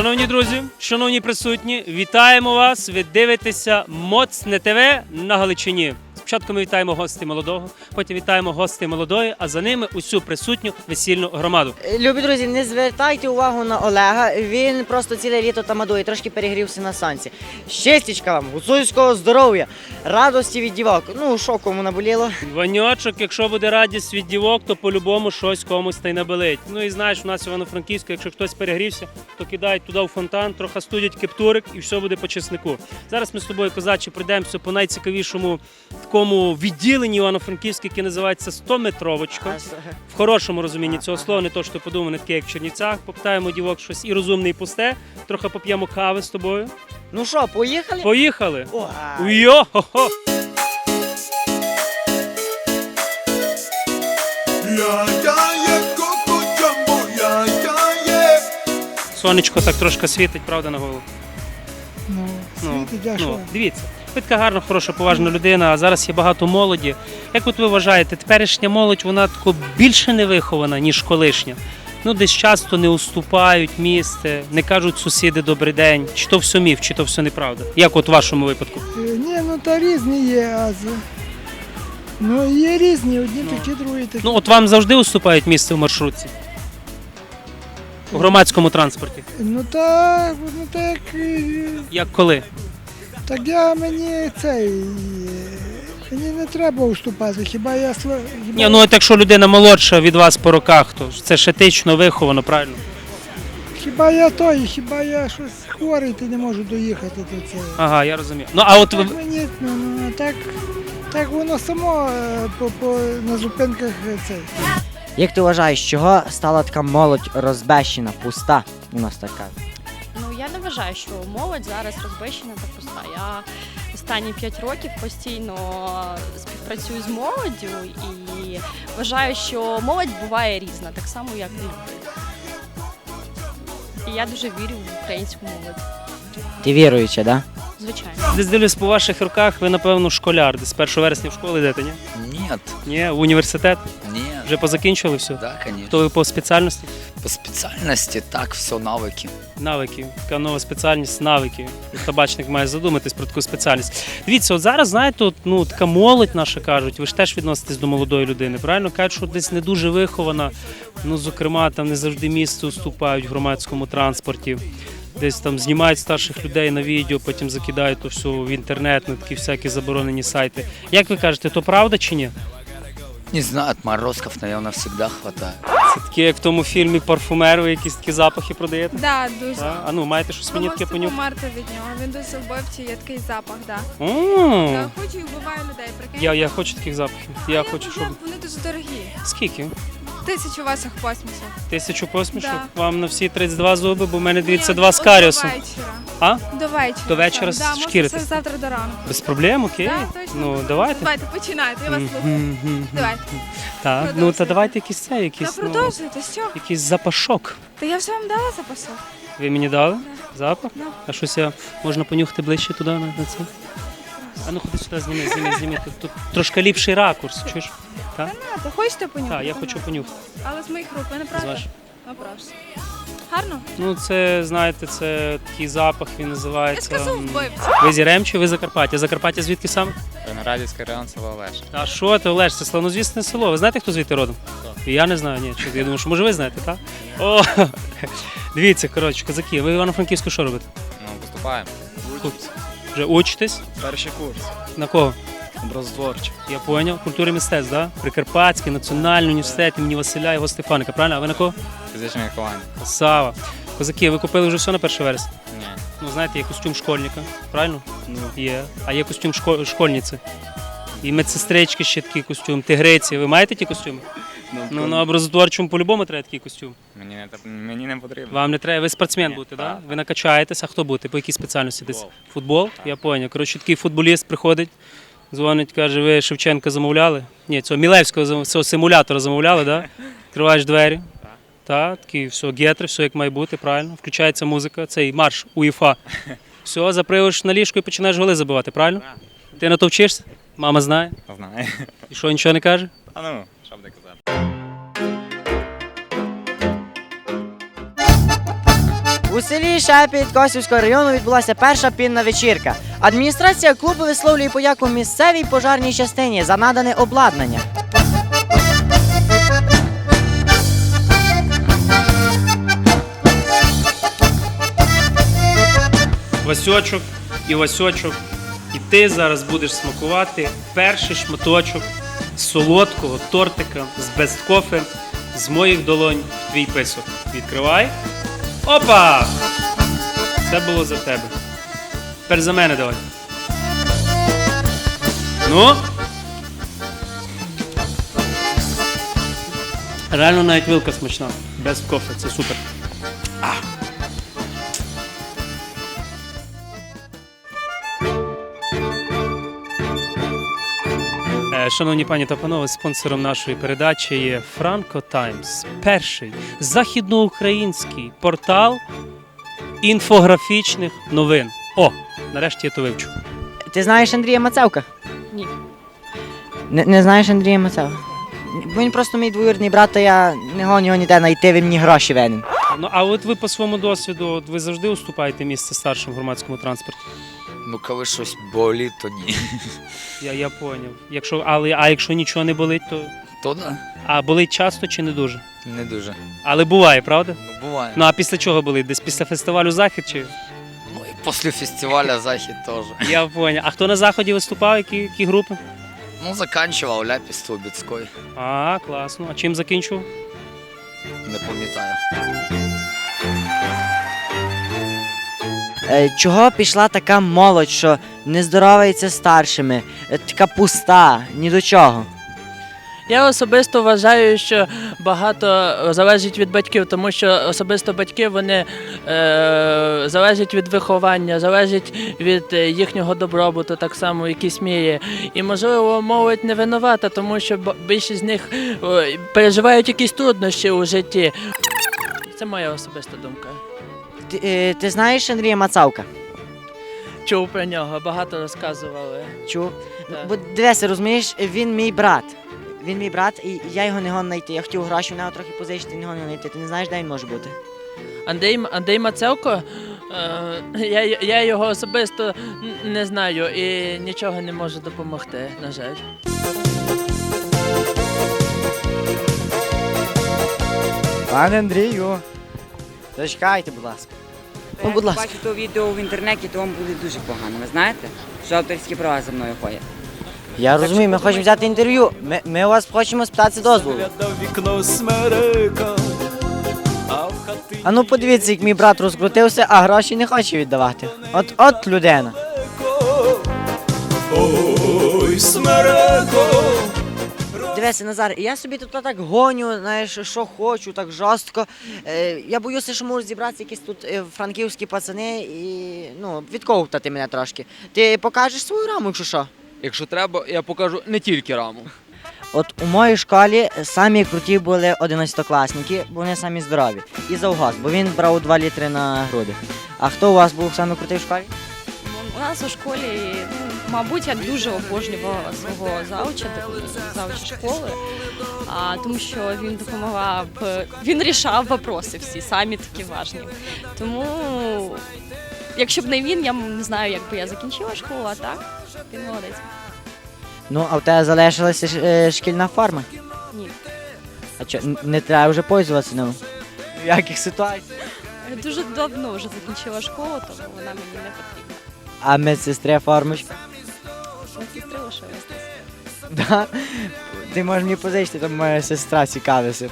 Шановні друзі, шановні присутні, вітаємо вас! Ви дивитеся Моцне ТВ на Галичині. Спочатку ми вітаємо гостей молодого, потім вітаємо гостей молодої, а за ними усю присутню весільну громаду. Любі друзі, не звертайте увагу на Олега. Він просто ціле літо тамадує, трошки перегрівся на сонці. Щастячка вам, гуцульського здоров'я, радості від дівок. Ну, що кому наболіло. Ваньочок, якщо буде радість від дівок, то по-любому щось комусь та й набелить. Ну і знаєш, у нас Івано-Франківську, якщо хтось перегрівся, то кидають туди в фонтан, трохи студять кептурик і все буде по чеснику. Зараз ми з тобою, козачі, пройдемося по найцікавішому такому відділенні Івано-Франківське, яке називається 100-метровочка. В хорошому розумінні цього слова, не то, що ти подумав, не таке, як в Чернівцях. Попитаємо дівок щось і розумне, і пусте. Трохи поп'ємо кави з тобою. Ну що, поїхали? Поїхали! Йо-хо-хо! Є. Сонечко так трошки світить, правда, на голову. Ну, Ну, світить, а що? ну, дивіться, ви така гарна, хороша, поважна людина, а зараз є багато молоді. Як от ви вважаєте, теперішня молодь вона тако більше не вихована, ніж колишня? Ну, десь часто не уступають місце, не кажуть сусіди добрий день. Чи то все міф, чи то все неправда? Як от в вашому випадку? Ні, ну та різні є, а з... Ну є різні, одні Ну. такі, другі такі. Ну, от вам завжди уступають місце в маршрутці? У громадському транспорті. Ну так, ну так, е, Як коли? Так я мені цей. Мені не треба уступати, хіба я хіба, Ні, ну от якщо людина молодша від вас по роках, то це ж етично виховано, правильно? хіба я той, хіба я щось хворий, ти не можу доїхати до цього. Ага, я розумію. Ну а от ви. Так мені, ну, ну, так, так воно само е, по, по, на зупинках е, цей. Як ти вважаєш, чого стала така молодь розбещена, пуста? У нас така. Я вважаю, що молодь зараз розбещена та пуста. Я останні 5 років постійно співпрацюю з молоддю і вважаю, що молодь буває різна, так само як і люди. І я дуже вірю в українську молодь. Ти віруюча, да? Звичайно. Десь дивлюсь по ваших руках, ви, напевно, школяр. Десь 1 вересня в школу йдете, ні? Нет, Ні, в університет. нет. Вже позакінчили все. Да, конечно. Хто ви по спеціальності? По спеціальності так, все навики. Навики. Така нова спеціальність навики. Табачник має задуматись про таку спеціальність. Дивіться, от зараз, знаєте, от, ну, така молодь наша кажуть, ви ж теж відноситесь до молодої людини, правильно? Кажуть, що десь не дуже вихована. Ну, зокрема, там не завжди місце уступають в громадському транспорті. Десь там знімають старших людей на відео, потім закидають то все в інтернет, на такі всякі заборонені сайти. Як ви кажете, то правда чи ні? Не знаю, отморозков, наверное, всегда хватает. Це таке, як в тому фільмі парфумер, ви якісь такі запахи продаєте? Да, дуже. Так? А ну, маєте щось мені таке понюхати? померти від нього. Він дуже вбивчий, є такий запах, да. М. Я хочу і вбиваю людей, прикинь. Я, я хочу таких запахів. Я хочу, щоб. Вони дуже дорогі. Скільки? Тисячу ваших посмішок. Тисячу посмішок? Да. Вам на всі 32 зуби, бо в мене дивіться два з каріусом. До вечора. А? До вечора. До вечора Да, можна завтра до ранку. Без проблем, окей? Да, точно. ну, давайте. Давайте, починайте, я вас слухаю. Мгм. Давайте. Так, ну та Продовжуйте. давайте якийсь це, Та якийсь, ну, продовжуйте, що? якийсь запашок. Та я вже вам дала запасок. Ви мені дали? Запах? Да. А щось я можна понюхати ближче туди на, на це? А ну ходи сюди, зніми, зніми, зніми. Тут, тут трошки ліпший ракурс, чуєш? Так? А, то хочете понюхати? Так, я хочу понюхати. Але з моїх рук, ви не правда? ваших. Ну. Гарно? Ну, це, знаєте, це такий запах, він Я називається. сказав м, вбивця. Ви з Яремчі, ви Закарпаття. Закарпаття звідки саме? Виноградівський район село Олеж. А що ти, Олеж, це славнозвісне село. Ви знаєте, хто звідти родом? І Я не знаю, ні. Чи- Я думаю, що може ви знаєте, так? О, дивіться, коротше, козаки, ви в Івано-Франківську що робите? Ну, виступаємо. Вже учитесь? Перший курс. На кого? Образотворчий. Я поняв. Культури мистецтв, да? Прикарпатський національний університет імені Василя його Стефаника, правильно? А ви на кого? Фізичне виховання. Сава. Козаки, ви купили вже все на 1 вересня? Ні. Ну, знаєте, є костюм школьника, правильно? Ну, є. А є костюм шко- школьниці. І медсестрички ще такий костюм, тигриці. Ви маєте ті костюми? Ну, на образотворчому по-любому треба такий костюм. Мені не, мені не потрібно. Вам не треба, ви спортсмен Ні, будете, так, так? так. Ви накачаєтеся, а хто будете? По якій спеціальності десь? Футбол. Футбол? Я поняв. Коротше, такий футболіст приходить, дзвонить, каже, ви Шевченка замовляли? Ні, цього Мілевського цього симулятора замовляли, так? Відкриваєш двері. Так. такі все, гетри, все як має бути, правильно. Включається музика, цей марш УЄФА. Все, запривиш на ліжко і починаєш голи забивати, правильно? Ти на то вчишся? Мама знає. Знає. І що, нічого не каже? А ну, що буде казати? У селі Шепіт Косівського району відбулася перша пінна вечірка. Адміністрація клубу висловлює подяку місцевій пожарній частині за надане обладнання. Васьочок і Васьочок. І ти зараз будеш смакувати перший шматочок солодкого тортика з бесткофе з моїх долонь в твій писок. Відкривай. Опа! Це було за тебе. Тепер за мене давай. Ну. Реально навіть вилка смачна. Без кофе, це супер. Шановні пані та панове, спонсором нашої передачі є Франко Таймс, перший західноукраїнський портал інфографічних новин. О, нарешті я то вивчу. Ти знаєш Андрія Мацевка? Ні. Не, не знаєш Андрія Мацевка? Він просто мій двоюрідний брат, то я не гоню його ніде знайти, він мені гроші винен. Ну а от ви по своєму досвіду, от ви завжди уступаєте місце старшим в громадському транспорті. Ну, коли щось болить, то ні. Я, я поняв. Якщо, але, а якщо нічого не болить, то. То да, А болить часто чи не дуже? не дуже. Але буває, правда? Ну, буває. Ну а після чого болить? Десь після фестивалю захід чи. Ну і після фестиваля захід теж. Я поняв. А хто на заході виступав? Які, які групи? Ну, заканчивав Ляпіс Трубецької. А, класно. А чим закінчував? Не пам'ятаю. Чого пішла така молодь, що не здоровається старшими, е, така пуста, ні до чого. Я особисто вважаю, що багато залежить від батьків, тому що особисто батьки вони е, залежать від виховання, залежать від е, їхнього добробуту, так само якійсь мірі. І можливо, молодь не винувата, тому що більшість з них е, переживають якісь труднощі у житті. Це моя особиста думка. Ти, е, ти знаєш Андрія Мацавка? Чув про нього, багато розказували. Чув? Так. Бо дивися, розумієш, він мій брат. Він мій брат, і я його не гон знайти. Я хотів гроші в нього трохи позичити, не гон знайти. Ти не знаєш, де він може бути? Андрій, Андрій Мацевко, е, я, я його особисто не знаю і нічого не можу допомогти, на жаль. Пане Андрію, зачекайте, будь ласка. Ну, будь ласка. Бачу то відео в інтернеті, то вам буде дуже погано. Ви знаєте, що авторські права за мною ходять. Я розумію, ми хочемо взяти інтерв'ю. Ми, ми у вас хочемо спитати дозволу. вікно смерека, а в хати А ну подивіться, як мій брат розкрутився, а гроші не хоче віддавати. От от людина. ой, смереко. Дивися, Назар, я собі тут так гоню, знаєш, що хочу, так жорстко. Е, я боюся, що можуть зібратися якісь тут е, франківські пацани і ну, відковтати мене трошки. Ти покажеш свою раму, якщо що? Якщо треба, я покажу не тільки раму. От у моїй школі самі круті були одинадцятокласники, бо вони самі здорові. І завгаз, бо він брав 2 літри на груди. А хто у вас був самий крутий в школі? У нас у школі, ну, мабуть, я дуже обожнювала свого зауча, зауча школи, а, тому що він допомагав, він рішав вопроси всі, самі такі важні. Тому, якщо б не він, я не знаю, як би я закінчила школу, а так, він молодець. Ну, а в тебе залишилася е, шкільна форма. Ні. А що, не треба вже пользуватися ним? В яких ситуаціях? Я дуже давно вже закінчила школу, тому вона мені не потрібна. А медсестри формочка? Сестри. Да? Ти можеш мені позичити, там моя сестра цікавиться.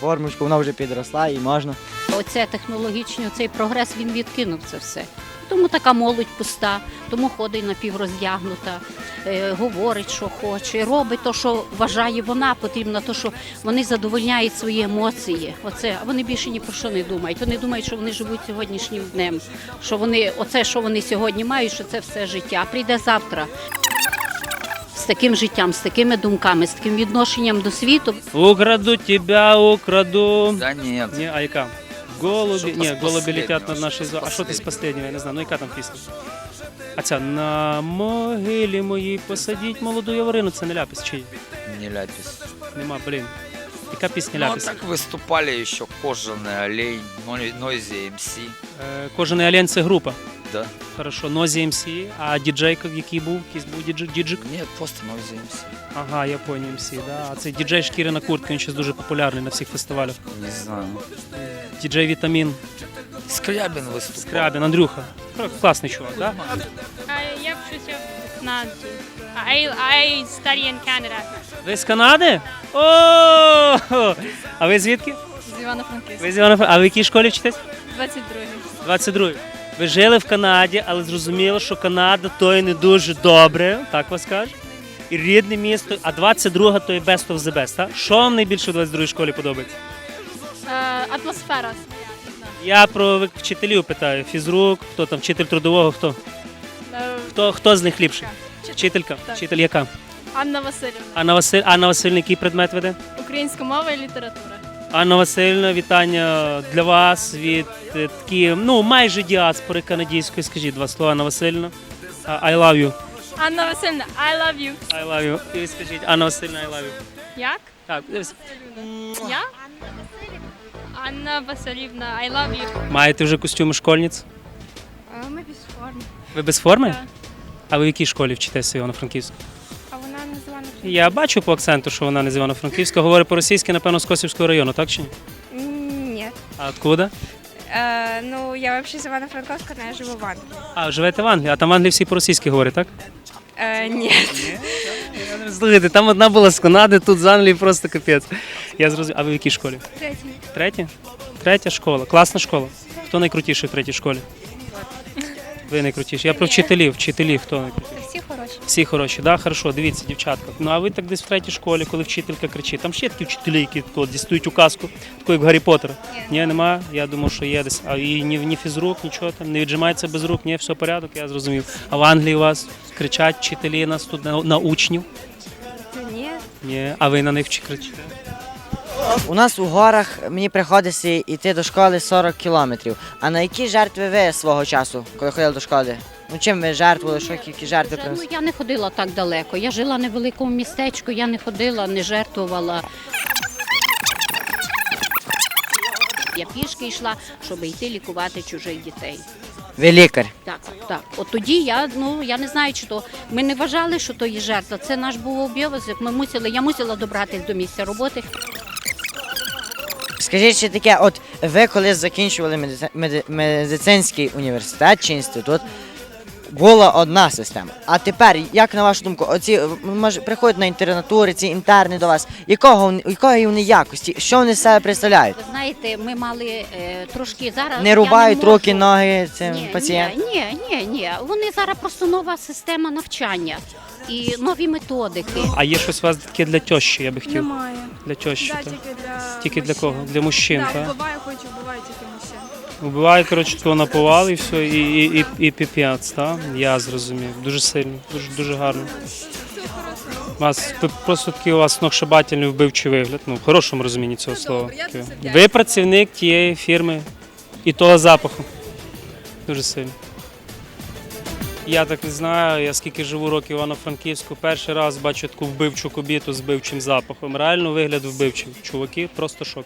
Формочку, вона вже підросла і можна. Оце технологічний цей прогрес він відкинув це все. Тому така молодь пуста, тому ходить напівроздягнута, е, говорить, що хоче, робить те, що вважає вона потрібно, то що вони задовольняють свої емоції. Оце, а вони більше ні про що не думають. Вони думають, що вони живуть сьогоднішнім днем, що вони, оце, що вони сьогодні мають, що це все життя. Прийде завтра. Таким життям, з такими думками, з таким відношенням до світу, Украду тебя, украду. Да ні. Ні, а яка? Голуби. Ні, голуби летять над нашою зо- А що ти з последнього. Я не знаю. Ну яка там пісня? А ця на могилі моїй посадіть молоду яворину, це не ляпис чи Не Ляпіс. нема, блін. Яка пісня Ну, а ляпис? так выступали еще Кожаный олень, Нойзи МС. Е, Кожен Алien це група. Да. Хорошо, Нозі МС, а діджей який був? Якийсь був діджик? діджик? Нет, просто Нойзи МС. Ага, я поняв МС, да. А цей діджей шкіри на куртки, він зараз дуже популярний на всіх фестивалях. Не знаю. Діджей Вітамін, Скрябин выступал. Скрябін, Андрюха. Класний чувак, да? Я вчуся в Канаді. I, I study in Canada. Ви з Канади? О! А ви звідки? З Івано-Франківська. Ви з івано А ви в якій школі вчитесь? 22 22. Ви жили в Канаді, але зрозуміли, що Канада то і не дуже добре, так вас кажуть. І рідне місто, а 22 то є best of the best, так? Що вам найбільше в 22 школі подобається? Атмосфера. Я про вчителів питаю. Фізрук, хто там, вчитель трудового, хто? Хто, хто з них ліпший? Вчителька. Вчитель яка? Анна Васильівна. Анна Василь, Анна Васильівна, який предмет веде? Українська мова і література. Анна Васильівна, вітання для вас від е, такі, ну, майже діаспори канадійської. Скажіть два слова, Анна Васильівна. I love you. Анна Васильівна, I love you. I love you. І ви скажіть, Анна Васильівна, I love you. Як? Так. Я? Анна Васильівна, I love you. Маєте вже костюми школьниць? Ми без форми. Ви без форми? Так. А ви в якій школі вчитеся вона названа Я бачу по акценту, що вона не з Івано-Франківська, говорить по-російськи, напевно, з Косівського району, так чи ні? Ні. А откуда? Е, ну, я взагалі з Івано-Франковська, але я живу в Англії. А, живете в Англії, а там в Англії всі по-російськи говорять, так? Е, ні. Слухайте, там одна була з Канади, тут з Англії просто капець. Я зрозумів. А ви в якій школі? Третій. Третя? Третя школа. Класна школа. Хто найкрутіший в третій школі? Ви найкрутіші. Я про вчителів. Вчителі хто найкрутіший? Всі хороші. Всі хороші, так? Да? Хорошо, дивіться, дівчатка. Ну а ви так десь в третій школі, коли вчителька кричить. Там ще є такі вчителі, які тако дістають указку, таку як Гаррі Поттера. Ні, немає. Я думав, що є десь. А і ні, ні фізрук, нічого там, не віджимається без рук, ні, все порядок, я зрозумів. А в Англії у вас кричать вчителі нас тут на, на учнів. Ні. Ні, а ви на них чи кричите? У нас у горах мені приходиться йти до школи 40 кілометрів. А на які жертви ви свого часу, коли ходили до школи? Ну чим ви жертвували, що які жертви ну, принесли? я не ходила так далеко. Я жила в невеликому містечку, я не ходила, не жертвувала. Я пішки йшла, щоб йти лікувати чужих дітей. Ви лікар. Так, так. От тоді я ну я не знаю, чи то ми не вважали, що то є жертва. Це наш був обов'язок. Ми мусили, я мусила добратися до місця роботи. Скажіть ще таке, от ви коли закінчували медици- меди- медицинський університет чи інститут, була одна система. А тепер, як на вашу думку, оці може приходять на інтернатури, ці інтерни до вас, якого якої вони якості, що вони з себе представляють? Ви знаєте, ми мали е, трошки зараз. Не рубають можу- руки, ноги цим Ні, пацієнтам? Ні, ні, ні, ні. Вони зараз просто нова система навчання і нові методики. А є щось у вас таке для тещі, я би хотів. Немає. Для тещі. Да, так? тільки для Тільки для кого? Для мужчин, Так, так? вбиваю, хочу, вбиваю тільки Убиває, коротше, такого наповал і все, і, і, і, і піпець, так? Я зрозумів. Дуже сильно, дуже, дуже гарно. У вас просто такий у вас сногсшибательний вбивчий вигляд, ну, в хорошому розумінні цього слова. дуже вдячна. Ви працівник тієї фірми і того запаху. Дуже сильно. Я так не знаю, я скільки живу років Івано-Франківську, перший раз бачу таку вбивчу кобіту з вбивчим запахом. Реально вигляд вбивчий. Чуваки, просто шок.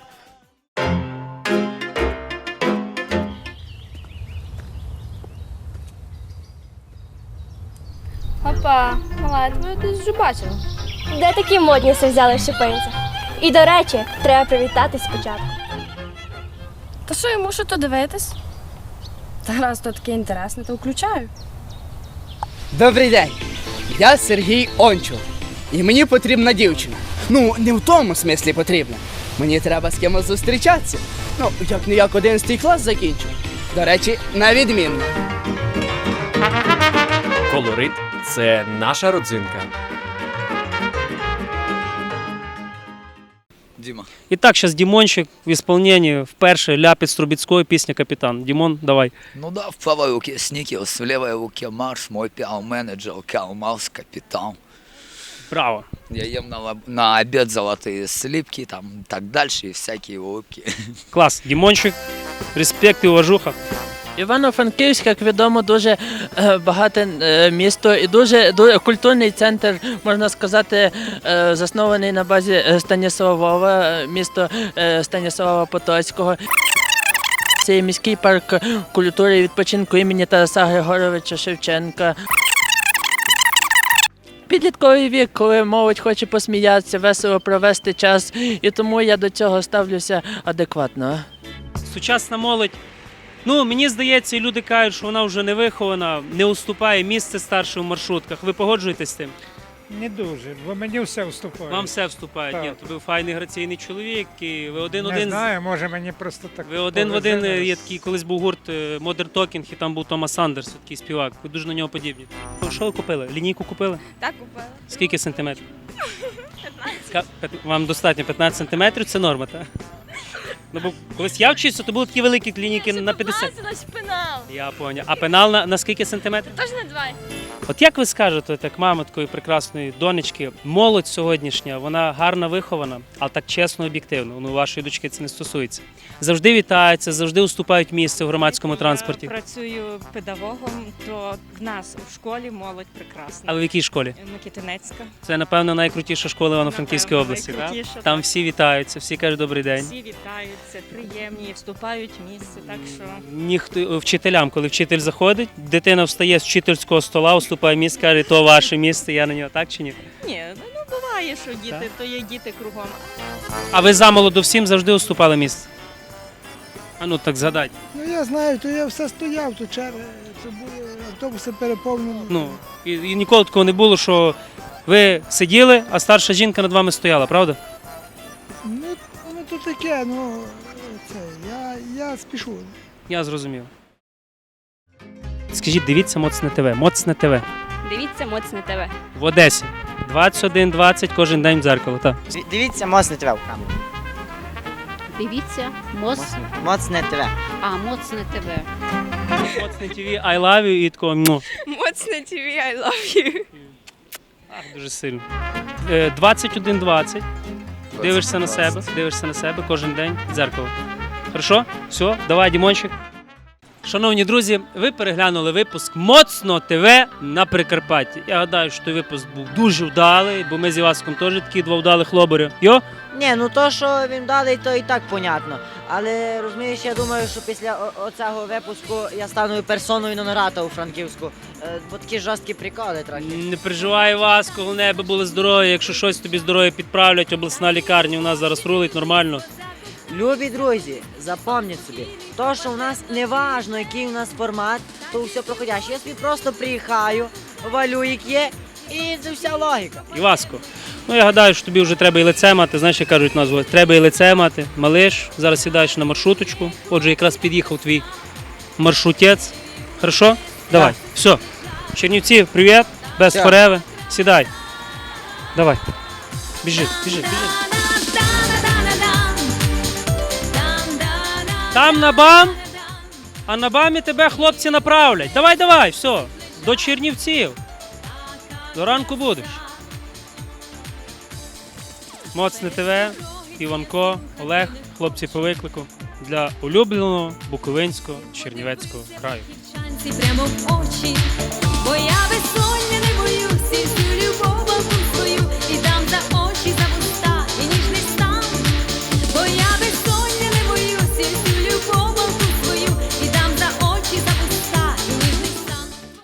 Опа, мала, я тебе десь вже бачила. Де такі модні все взяли в щепинцях? І до речі, треба привітатись спочатку. Та що, я мушу то дивитись? Та раз то таке інтересне, то включаю. Добрий день. Я Сергій Ончул. І мені потрібна дівчина. Ну, не в тому смислі потрібна. Мені треба з кимось зустрічатися. Ну, як не як 11 клас закінчу. До речі, на відмінно. Колорит це наша родзинка. Дима. І так, зараз Дімончик в ісполненні вперше ляпить з Трубіцької пісня Капітан. Дімон, давай. Ну да, в правой руке Сникерс, в левой руке Марс, мой пиар-менеджер Карл Марс, капитан. Браво. Я ем на, лоб- на обед золотые слипки, там, так дальше, и всякие улыбки. Клас. Дімончик, респект і уважуха. Івано-Франківськ, як відомо, дуже е, багате е, місто і дуже, дуже культурний центр, можна сказати, е, заснований на базі Станіславова, місто е, Станіслава Потоцького. Це міський парк культури і відпочинку імені Тараса Григоровича Шевченка. Підлітковий вік, коли молодь хоче посміятися, весело провести час, і тому я до цього ставлюся адекватно. Сучасна молодь. Ну, мені здається, і люди кажуть, що вона вже не вихована, не уступає місце старшим в маршрутках. Ви погоджуєтесь з тим? Не дуже, бо мені все вступає. Вам все вступає. Ні, то ви файний граційний чоловік, і ви один Не один. знаю, може мені просто так. Ви один в один е, є такий, колись був гурт е, Modern Talking, і там був Томас Сандерс, такий співак. Ви дуже на нього подібні. Ну, Що ви купили? Лінійку купили? Так купила. Скільки сантиметрів? 15. Вам достатньо 15 сантиметрів, це норма, так? Ну, бо колись я вчився, то були такі великі клініки на 50. Це наш пенал. Я поняв. А пенал на, на скільки сантиметрів? Тож на два. От як ви скажете, так мама такої прекрасної донечки, молодь сьогоднішня, вона гарно вихована, але так чесно, об'єктивно. Ну, вашої дочки це не стосується. Завжди вітаються, завжди уступають місце в громадському транспорті. Я працюю педагогом, то в нас у школі молодь прекрасна. Але в якій школі? Микітинецька. Це, напевно, найкрутіша школа Івано-Франківської області. Так? Там всі вітаються, всі кажуть добрий день. Всі вітаються, приємні, вступають в місце, так що Ніхто вчителям, коли вчитель заходить, дитина встає з вчительського стола, уступає місце, каже, то ваше місце, я на нього так чи ні? ні, ну буває, що діти, то є діти кругом. А ви замолоду всім завжди уступали місце? А ну так згадайте. Ну я знаю, то я все стояв, то черги, то були автобуси переповнені. Ну, і, і ніколи такого не було, що ви сиділи, а старша жінка над вами стояла, правда? Ну, ну то таке, ну це, я, я спішу. Я зрозумів. Скажіть, дивіться моцне ТВ. Моцне ТВ. Дивіться моцне ТВ. В Одесі. 21.20 кожен день в дзеркало. Так. Диві- Дивіться, моцне ТВ в камеру. Дивіться, моц... Моцне ТВ. а моцне тебе. Моцне ТВ, I love you і такого. «Му». Моцне ТВ, I love you. Ах, дуже сильно. Е, 21.20. Дивишся на себе, дивишся на себе кожен день в дзеркало. Хорошо? Все, давай, Дімончик. Шановні друзі, ви переглянули випуск Моцно ТВ на Прикарпатті. Я гадаю, що той випуск був дуже вдалий, бо ми з Іваском теж такі два вдалих лобаря. Йо? Ні, ну то, що він дали, то і так понятно. Але розумієш, я думаю, що після о- оцього випуску я стану персоною нонората у Франківську. Е, Бо такі жорсткі приколи трохи. Не переживай, Іваско, головне, аби були здорові. Якщо щось тобі здоров'я підправлять, обласна лікарня у нас зараз рулить нормально. Любі друзі, запам'ятайте собі, то, що у нас не важно, який у нас формат, то все проходяще. Я собі просто приїхаю, валю, як є, і це вся логіка. Іваско, ну я гадаю, що тобі вже треба і лице мати. Знаєш, як кажуть назву, треба і лице мати. Малиш, зараз сідаєш на маршруточку. Отже, якраз під'їхав твій маршрутець. Хорошо? Давай. Все. Чернівці, привіт. Все. forever. Сідай. Давай. Біжи, біжи, біжи. Там на бам, а на бамі тебе хлопці направлять. Давай, давай, все. До Чернівців. До ранку будеш. Моцне ТВ, Іванко, Олег, хлопці по виклику для улюбленого Буковинського Чернівецького краю. Прямо в очі